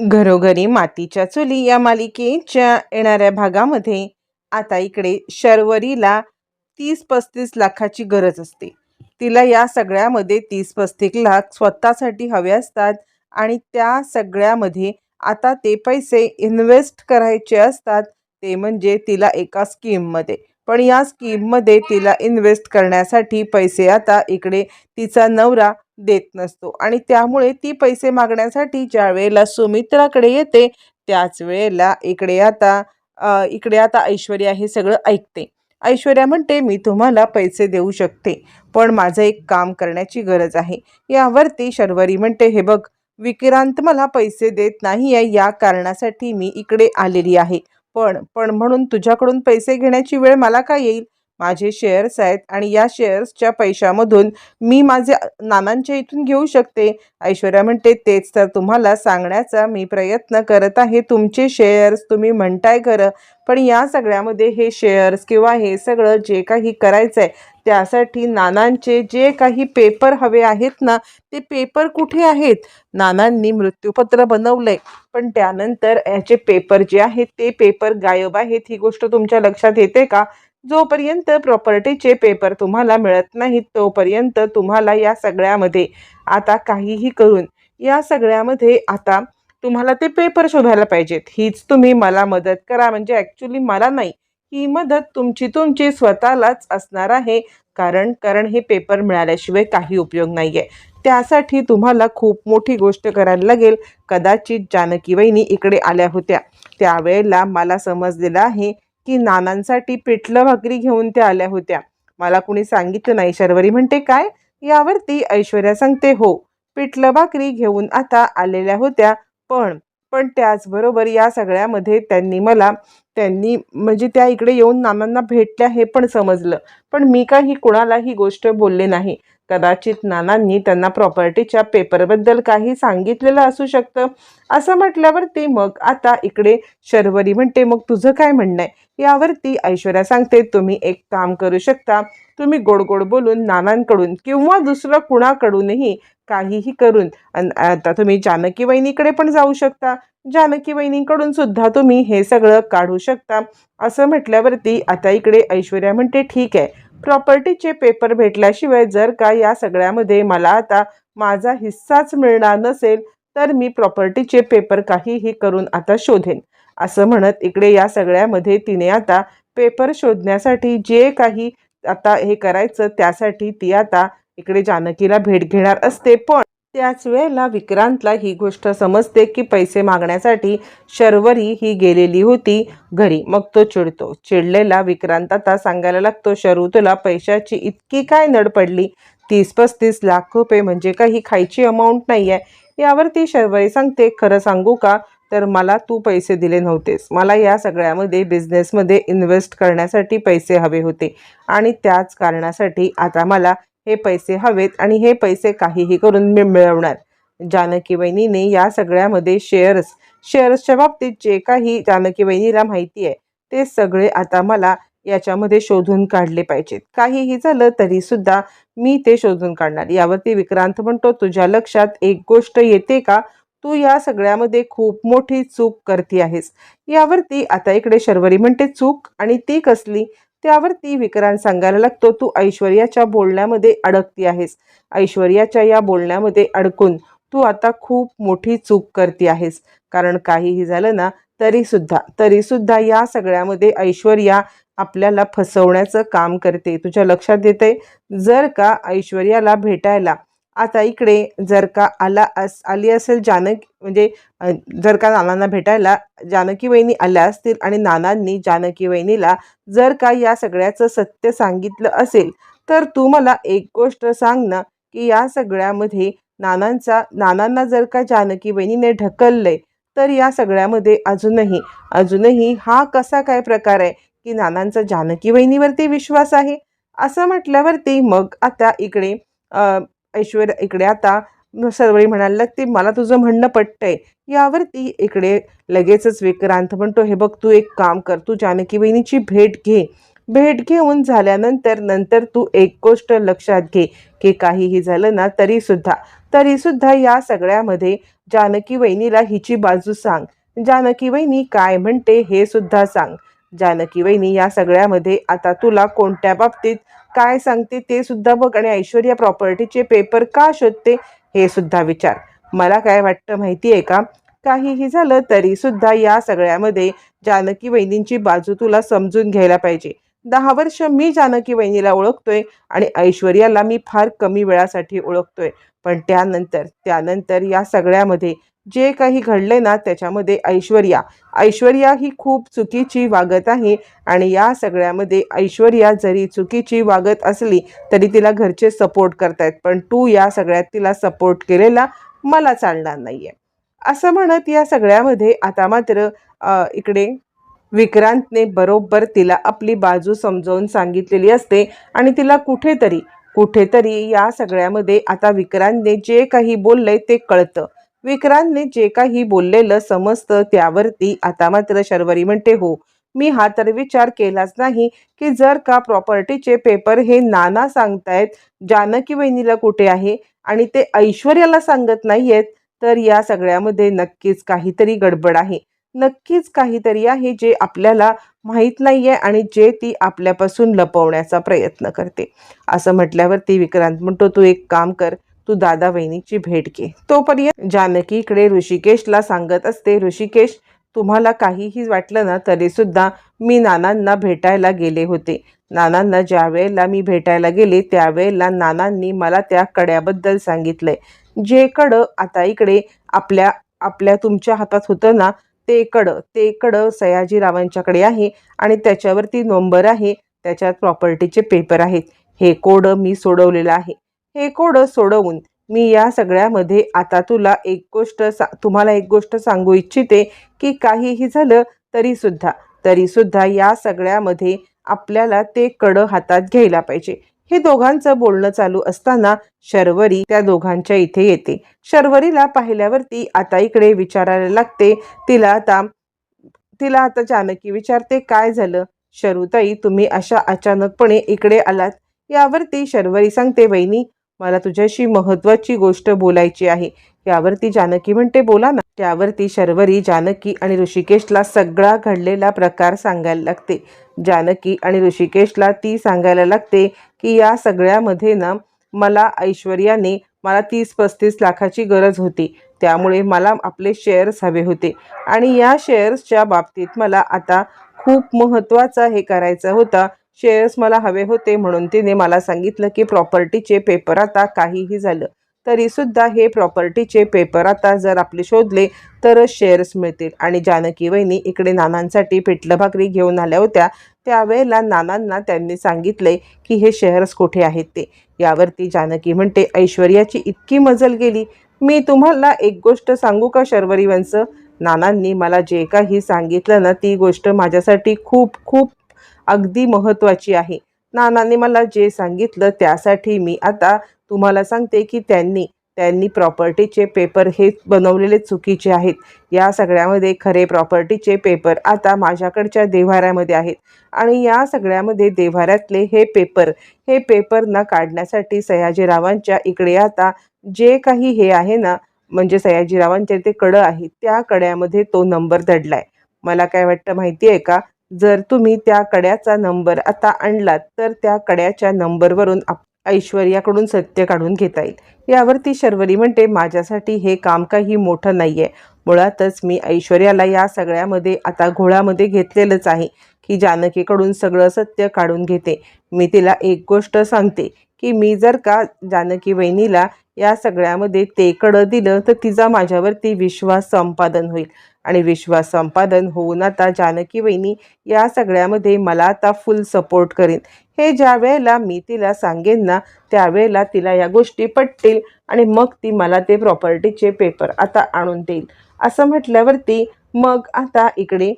घरोघरी मातीच्या चुली या मालिकेच्या येणाऱ्या भागामध्ये आता इकडे शर्वरीला तीस पस्तीस लाखाची गरज असते. तिला या सगळ्यामध्ये तीस पस्तीस लाख स्वतःसाठी हवे असतात आणि त्या सगळ्यामध्ये आता ते पैसे इन्व्हेस्ट करायचे असतात ते म्हणजे तिला एका स्कीममध्ये. पण या स्कीममध्ये तिला इन्व्हेस्ट करण्यासाठी पैसे आता इकडे तिचा नवरा देत नसतो. आणि त्यामुळे ती पैसे मागण्यासाठी ज्या वेळेला सुमित्राकडे येते त्याच वेळेला इकडे आता इकडे आता ऐश्वर्या हे सगळं ऐकते. ऐश्वर्या म्हणते मी तुम्हाला पैसे देऊ शकते पण माझं एक काम करण्याची गरज आहे. यावरती शर्वरी म्हणते हे बघ विक्रांत मला पैसे देत नाही आहे या कारणासाठी मी इकडे आलेली आहे. पण पण म्हणून तुझ्याकडून पैसे घेण्याची वेळ मला का येईल? माझे शेअर्स आहेत आणि या शेअर्सच्या पैशामधून मी माझे नानांच्या इथून घेऊ शकते. ऐश्वर्या म्हणते तेच तर तुम्हाला सांगण्याचा मी प्रयत्न करत आहे. तुमचे शेअर्स तुम्ही म्हणताय खरं पण या सगळ्यामध्ये हे शेअर्स किंवा हे सगळं जे काही करायचं आहे त्यासाठी नानांचे जे काही पेपर हवे आहेत ना ते पेपर कुठे आहेत? नानांनी मृत्यूपत्र बनवलंय पण त्यानंतर याचे पेपर जे आहेत ते पेपर गायब आहेत. ही गोष्ट तुमच्या लक्षात येते का? जोपर्यंत प्रॉपर्टीचे पेपर तुम्हाला मिळत नाहीत तोपर्यंत तुम्हाला या सगळ्यामध्ये आता काहीही करून या सगळ्यामध्ये आता तुम्हाला ते पेपर शोधायला पाहिजेत. हीच तुम्ही मला मदत करा. म्हणजे ॲक्च्युली मला नाही ही मदत तुमची तुमची स्वतःलाच असणार आहे. कारण कारण हे पेपर मिळाल्याशिवाय काही उपयोग नाही आहे त्यासाठी तुम्हाला खूप मोठी गोष्ट करायला लागेल. कदाचित जानकी वहिनी इकडे आल्या होत्या. त्यावेळेला मला समजलेलं आहे की नानांसाठी पिठलं भाकरी घेऊन त्या आल्या होत्या. मला कुणी सांगितलं नाही. शर्वरी म्हणते काय? यावरती ऐश्वर्या सांगते हो पिठलं भाकरी घेऊन आता आलेल्या होत्या पण पण त्याचबरोबर या सगळ्यामध्ये त्यांनी मला त्यांनी म्हणजे त्या इकडे येऊन नानांना भेटल्या हे पण समजलं. पण मी काही कुणाला ही गोष्ट बोलले नाही. कदाचित नानांनी त्यांना प्रॉपर्टीच्या पेपरबद्दल काही सांगितलेलं असू शकतं. असं म्हटल्यावरती मग आता इकडे शर्वरी म्हणते मग तुझं काय म्हणणं आहे? यावरती ऐश्वर्या सांगते तुम्ही एक काम करू शकता. तुम्ही गोड गोड बोलून नानांकडून किंवा दुसरं कुणाकडूनही काहीही करून आता तुम्ही जानकी वहिनीकडे पण जाऊ शकता. जानकी वहिनीकडून सुद्धा तुम्ही हे सगळं काढू शकता. असं म्हटल्यावरती आता इकडे ऐश्वर्या म्हणते ठीक आहे. प्रॉपर्टीचे पेपर भेटल्याशिवाय जर का या सगळ्यामध्ये मला आता माझा हिस्साच मिळणार नसेल तर मी प्रॉपर्टीचे पेपर काहीही करून आता शोधेन. असं म्हणत इकडे या सगळ्यामध्ये तिने आता पेपर शोधण्यासाठी जे काही आता हे करायचं त्यासाठी ती आता इकडे जानकीला भेट घेणार असते. पण त्याच वेळेला विक्रांतला ही गोष्ट समजते की पैसे मागण्यासाठी शर्वरी ही गेलेली होती घरी. मग तो चिडतो. चिडलेला विक्रांत आता सांगायला लागतो शरू तुला पैशाची इतकी काय नड पडली? तीस पस्तीस लाख रुपये म्हणजे काही खायची अमाऊंट नाही आहे यावरती शर्वरी सांगते खरं सांगू का? तर मला तू पैसे दिले नव्हतेस. मला या सगळ्यामध्ये बिझनेसमध्ये इन्व्हेस्ट करण्यासाठी पैसे हवे होते. आणि त्याच कारणासाठी आता मला हे पैसे हवेत आणि हे पैसे काहीही करून मी मिळवणार. जानकी वहिनीने या सगळ्यामध्ये शेअर्स शेअर्सच्या बाबतीत जे काही जानकी वहिनीला माहिती आहे ते सगळे आता मला याच्यामध्ये शोधून काढले पाहिजेत. काहीही झालं तरी सुद्धा मी ते शोधून काढणार. यावरती विक्रांत म्हणतो तुझ्या लक्षात एक गोष्ट येते का? तू या सगळ्यामध्ये खूप मोठी चूक करते आहेस. यावरती आता इकडे शर्वरी म्हणते चूक? आणि ती कसली? त्यावर ती विक्रांत सांगायला लागतो तू ऐश्वर्याच्या बोलण्यामध्ये अडकती आहेस. ऐश्वर्याच्या या बोलण्यामध्ये अडकून तू आता खूप मोठी चूक करते आहेस. कारण काहीही झालं ना तरी सुद्धा तरी सुद्धा या सगळ्यामध्ये ऐश्वर्या आपल्याला फसवण्याचं काम करते. तुझ्या लक्षात येते जर का ऐश्वर्याला भेटायला आता इकडे जर का आला अस आली असेल जानक म्हणजे जर का नानांना भेटायला जानकी वहिनी आल्या असतील आणि नानांनी जानकी वहिनीला जर का या सगळ्याचं सत्य सांगितलं असेल तर तू मला एक गोष्ट सांग ना की या सगळ्यामध्ये नानांचा नानांना जर का जानकी वहिनीने ढकललंय तर या सगळ्यामध्ये अजूनही अजूनही हा कसा काय प्रकार आहे की नानांचा जानकी वहिनीवरती विश्वास आहे? असं म्हटल्यावरती मग आता इकडे ऐश्वर्या इकडे आता सर्वळी म्हणायला लागते मला तुझं म्हणणं पटतंय. यावरती इकडे लगेचच विक्रांत म्हणतो हे बघ तू एक काम कर तू जानकी वहिनीची भेट घे. भेट घेऊन झाल्यानंतर नंतर तू एक गोष्ट लक्षात घे की काहीही झालं ना तरी सुद्धा. तरी सुद्धा या सगळ्यामध्ये जानकी वहिनीला हिची बाजू सांग. जानकी वहिनी काय म्हणते हे सुद्धा सांग. जानकी वहिनी या सगळ्यामध्ये आता तुला कोणत्या बाबतीत काय सांगते ते सुद्धा बघ आणि ऐश्वर्या प्रॉपर्टीचे पेपर का शोधते हे सुद्धा विचार. मला काय वाटतं माहिती आहे का? काहीही झालं तरी सुद्धा या सगळ्यामध्ये जानकी वहिनींची बाजू तुला समजून घ्यायला पाहिजे. दहा वर्ष मी जानकी वहिनीला ओळखतोय आणि ऐश्वर्याला मी फार कमी वेळासाठी ओळखतोय. पण त्यानंतर त्यानंतर या सगळ्यामध्ये जे काही घडले ना त्याच्यामध्ये ऐश्वर्या. ऐश्वर्या ही खूप चुकीची वागत आहे आणि या सगळ्यामध्ये ऐश्वर्या जरी चुकीची वागत असली तरी तिला घरचे सपोर्ट करतायत. पण तू या सगळ्यात तिला सपोर्ट केलेला मला चालणार नाही आहे असं म्हणत या सगळ्यामध्ये आता मात्र इकडे विक्रांतने बरोबर तिला आपली बाजू समजावून सांगितलेली असते आणि तिला कुठेतरी कुठेतरी या सगळ्यामध्ये आता विक्रांतने जे काही बोललंय ते कळतं. विक्रांतने जे काही बोललेलं समजतं त्यावरती आता मात्र शर्वरी म्हणते हो मी हा तर विचार केलाच नाही की जर का प्रॉपर्टीचे पेपर हे नाना सांगतायत जानकी वहिनीला कुठे आहे आणि ते ऐश्वर्याला सांगत नाहीयेत तर या सगळ्यामध्ये नक्कीच काहीतरी गडबड आहे. नक्कीच काहीतरी आहे जे आपल्याला माहीत नाही आहे आणि जे ती आपल्यापासून लपवण्याचा प्रयत्न करते. असं म्हटल्यावरती विक्रांत म्हणतो तू एक काम कर तू दादा वहिनीची भेट घे. तोपर्यंत जानकी इकडे ऋषिकेशला सांगत असते ऋषिकेश तुम्हाला काहीही वाटलं ना तरी सुद्धा मी नानांना भेटायला गेले होते. नानांना ज्या वेळेला मी भेटायला गेले त्यावेळेला नानांनी मला त्या कड्याबद्दल सांगितलंय. जे कडं आता इकडे आपल्या आपल्या तुमच्या हातात होतं ना ते कडं ते कडं सयाजीरावांच्याकडे आहे आणि त्याच्यावरती नंबर आहे त्याच्यात प्रॉपर्टीचे पेपर आहेत. हे कोड मी सोडवलेलं आहे. हे कोड सोडवून मी या सगळ्यामध्ये आता तुला एक गोष्ट सा तुम्हाला एक गोष्ट सांगू इच्छिते की काहीही झालं तरीसुद्धा तरीसुद्धा या सगळ्यामध्ये आपल्याला ते कडं हातात घ्यायला पाहिजे. हे दोघांचं बोलणं चालू असताना शर्वरी त्या दोघांच्या इथे येते. शर्वरीला पाहिल्यावरती आता इकडे विचारायला लागते तिला आता तिला आता जानकी विचारते काय झालं? शरुताई तुम्ही अशा अचानकपणे इकडे आलात? यावरती शर्वरी सांगते वहिनी मला तुझ्याशी महत्वाची गोष्ट बोलायची आहे. यावरती जानकी म्हणते बोला ना. त्यावरती शर्वरी जानकी आणि ऋषिकेशला सगळा घडलेला प्रकार सांगायला लागते. जानकी आणि ऋषिकेशला ती सांगायला लागते की या सगळ्यामध्ये ना मला ऐश्वर्याने मला तीस पस्तीस लाखाची गरज होती. त्यामुळे मला आपले शेअर्स हवे होते. आणि या शेअर्सच्या बाबतीत मला आता खूप महत्त्वाचा हे करायचं होता. शेअर्स मला हवे होते म्हणून तिने मला सांगितलं की प्रॉपर्टीचे पेपर आता काहीही झालं. तरीसुद्धा हे प्रॉपर्टीचे पेपर आता जर आपले शोधले तरच शेअर्स मिळतील. आणि जानकी वहिनी इकडे नानांसाठी पिठलं भाकरी घेऊन आल्या होत्या. त्यावेळेला नानांना त्यांनी सांगितले की हे शेअर्स कुठे आहेत ते? यावरती जानकी म्हणते ऐश्वर्याची इतकी मजल गेली. मी तुम्हाला एक गोष्ट सांगू का शर्वरीवंश नानांनी मला जे काही सांगितलं ना ती गोष्ट माझ्यासाठी खूप खूप अगदी महत्त्वाची आहे. नानांनी मला जे सांगितलं त्यासाठी मी आता तुम्हाला सांगते की त्यांनी त्यांनी प्रॉपर्टीचे पेपर हे बनवलेले चुकीचे आहेत. या सगळ्यामध्ये खरे प्रॉपर्टीचे पेपर आता माझ्याकडच्या देव्हाऱ्यामध्ये आहेत. आणि या सगळ्यामध्ये देव्हाऱ्यातले हे पेपर हे पेपर ना काढण्यासाठी सयाजीरावांच्या इकडे आता जे काही हे आहे ना म्हणजे सयाजीरावांचे ते कडं आहे त्या कड्यामध्ये तो नंबर दडलाय. मला काय वाटतं माहिती आहे का? जर तुम्ही त्या कड्याचा नंबर आता आणलात तर त्या कड्याच्या नंबरवरून आप ऐश्वर्याकडून सत्य काढून घेता येईल. यावरती शर्वरी म्हणते माझ्यासाठी हे काम काही मोठं नाही आहे मुळातच मी ऐश्वर्याला या सगळ्यामध्ये आता घोळामध्ये घेतलेलंच आहे की जानकीकडून सगळं सत्य काढून घेते. मी तिला एक गोष्ट सांगते की मी जर का जानकी वहिनीला या सगळ्यामध्ये ते कडं दिलं तर तिचा माझ्यावरती विश्वास संपादन होईल. आणि विश्वास संपादन होऊन आता जानकी वहिनी या सगळ्यामध्ये मला आता फुल सपोर्ट करेन. हे ज्या वेळेला मी तिला सांगेन ना त्यावेळेला तिला या गोष्टी पटतील आणि मग ती मला ते प्रॉपर्टीचे पेपर आता आणून देईल. असं म्हटल्यावरती मग आता इकडे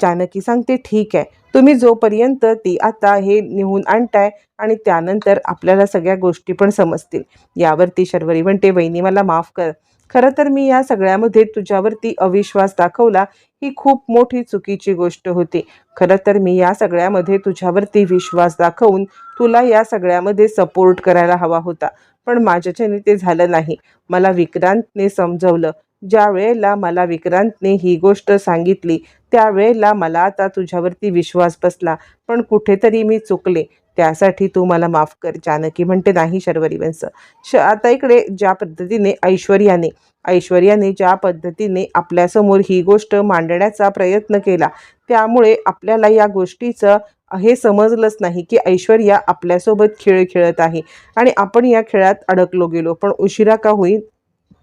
जानकी सांगते ठीक आहे. तुम्ही जोपर्यंत ती आता हे निहून आणताय आणि त्यानंतर आपल्याला सगळ्या गोष्टी पण समजतील. यावरती शर्वरी म्हणते वहिनी मला माफ कर. खरं तर मी या सगळ्यामध्ये तुझ्यावरती अविश्वास दाखवला. ही खूप मोठी चुकीची गोष्ट होती. खरं तर मी या सगळ्यामध्ये तुझ्यावरती विश्वास दाखवून तुला या सगळ्यामध्ये सपोर्ट करायला हवा होता. पण माझ्याच्याने ते झालं नाही. मला विक्रांतने समजवलं. ज्या वेळेला मला विक्रांतने ही गोष्ट सांगितली त्यावेळेला मला आता तुझ्यावरती विश्वास बसला. पण कुठेतरी मी चुकले. त्यासाठी तू मला माफ कर जानकी म्हणते नाही शर्वरीवंश श आता इकडे ज्या पद्धतीने ऐश्वर्याने ऐश्वर्याने ज्या पद्धतीने आपल्यासमोर ही गोष्ट मांडण्याचा प्रयत्न केला त्यामुळे आपल्याला या गोष्टीचं हे समजलंच नाही की ऐश्वर्या आपल्यासोबत खेळ खेळत आहे. आणि आपण या खेळात अडकलो गेलो पण उशिरा का होईल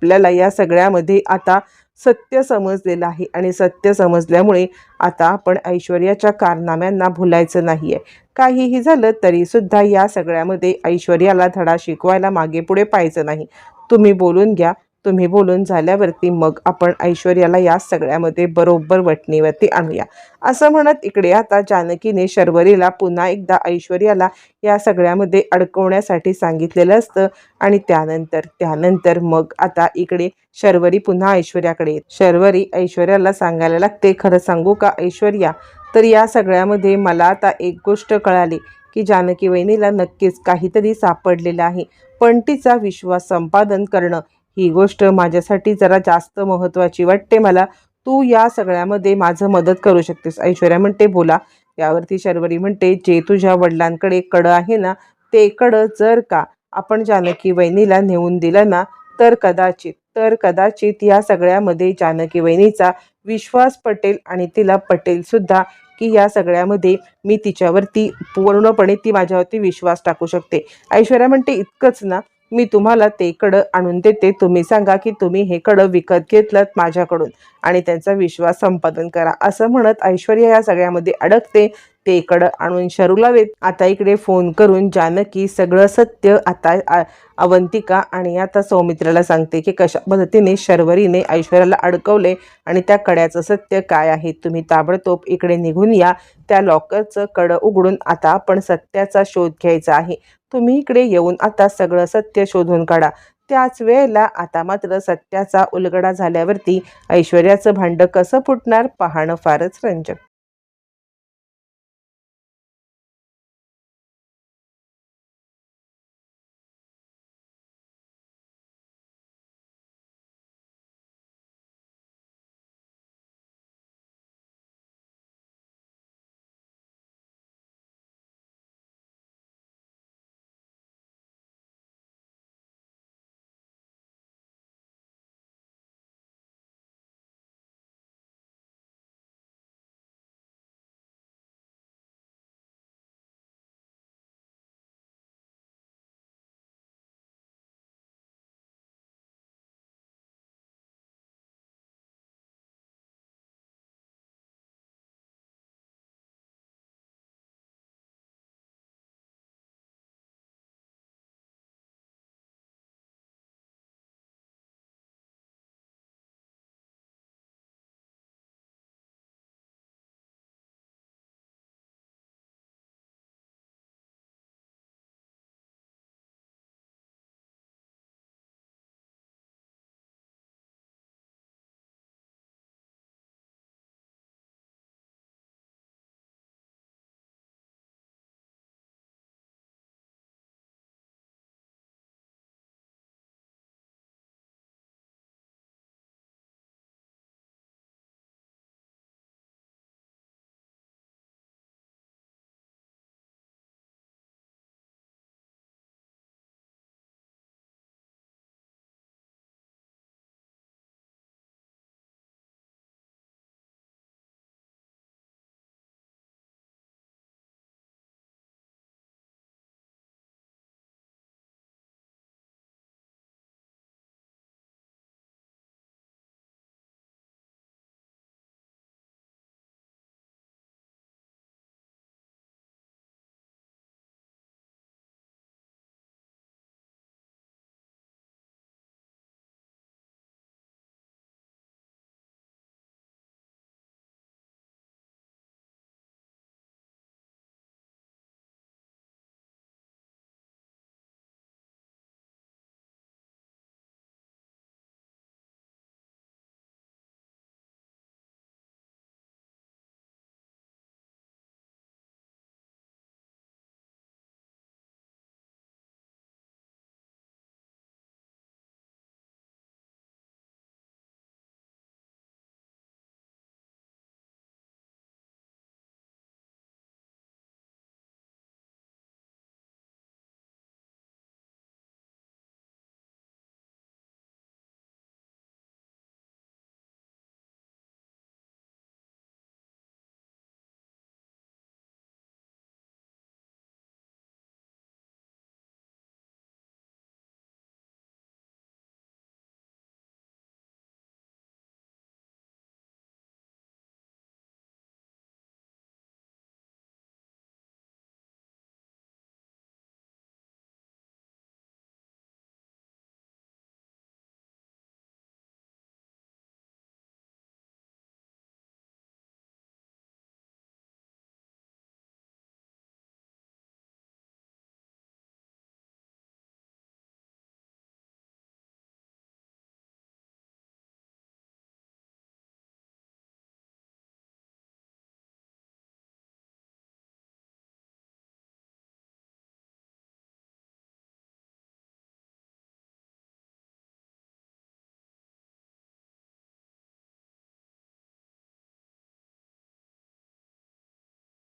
आपल्याला या सगळ्यामध्ये आता सत्य समजलेलं आहे. आणि सत्य समजल्यामुळे आता आपण ऐश्वर्याच्या कारनाम्यांना भुलायचं नाही आहे काहीही झालं तरीसुद्धा या सगळ्यामध्ये ऐश्वर्याला धडा शिकवायला मागे पुढे पाहायचं नाही. तुम्ही बोलून घ्या. तुम्ही बोलून झाल्यावरती मग आपण ऐश्वर्याला या सगळ्यामध्ये बरोबर वटणीवरती आणूया. असं म्हणत इकडे आता जानकीने शर्वरीला पुन्हा एकदा ऐश्वर्याला या सगळ्यामध्ये अडकवण्यासाठी सांगितलेलं असतं आणि त्यानंतर त्यानंतर मग आता इकडे शर्वरी पुन्हा ऐश्वर्याकडे शर्वरी ऐश्वर्याला सांगायला लागते खरं सांगू का ऐश्वर्या? तर या सगळ्यामध्ये मला आता एक गोष्ट कळाली की जानकी वहिनीला नक्कीच काहीतरी सापडलेलं आहे. पण तिचा विश्वास संपादन करणं ही गोष्ट माझ्यासाठी जरा जास्त महत्त्वाची वाटते मला. तू या सगळ्यामध्ये माझं मदत करू शकतेस. ऐश्वर्या म्हणते बोला. यावरती शर्वरी म्हणते जे तुझ्या वडिलांकडे कडं आहे ना ते कडं जर का आपण जानकी वहिनीला नेऊन दिलं ना तर कदाचित तर कदाचित या सगळ्यामध्ये जानकी वहिनीचा विश्वास पटेल आणि तिला पटेल सुद्धा की या सगळ्यामध्ये मी तिच्यावरती पूर्णपणे ती माझ्यावरती विश्वास टाकू शकते. ऐश्वर्या म्हणते इतकंच ना मी तुम्हाला ते कडं आणून देते. तुम्ही सांगा की तुम्ही हे कडं विकत घेतलं माझ्याकडून आणि त्यांचा विश्वास संपादन करा. असं म्हणत ऐश्वर्या या सगळ्यामध्ये अडकते. ते कडं आणून शरूला वेत आता इकडे फोन करून जानकी सगळं सत्य आता आ- अवंतिका आणि आता सौमित्राला सांगते की कशा पद्धतीने शर्वरीने ऐश्वर्याला अडकवले आणि त्या कड्याचं सत्य काय आहे तुम्ही ताबडतोब इकडे निघून या. त्या लॉकरचं कडं उघडून आता आपण सत्याचा शोध घ्यायचा आहे. तुम्ही इकडे येऊन आता सगळं सत्य शोधून काढा. त्याच वेळेला आता मात्र सत्याचा उलगडा झाल्यावरती ऐश्वर्याचं भांडं कसं फुटणार पाहणं फारच रंजक.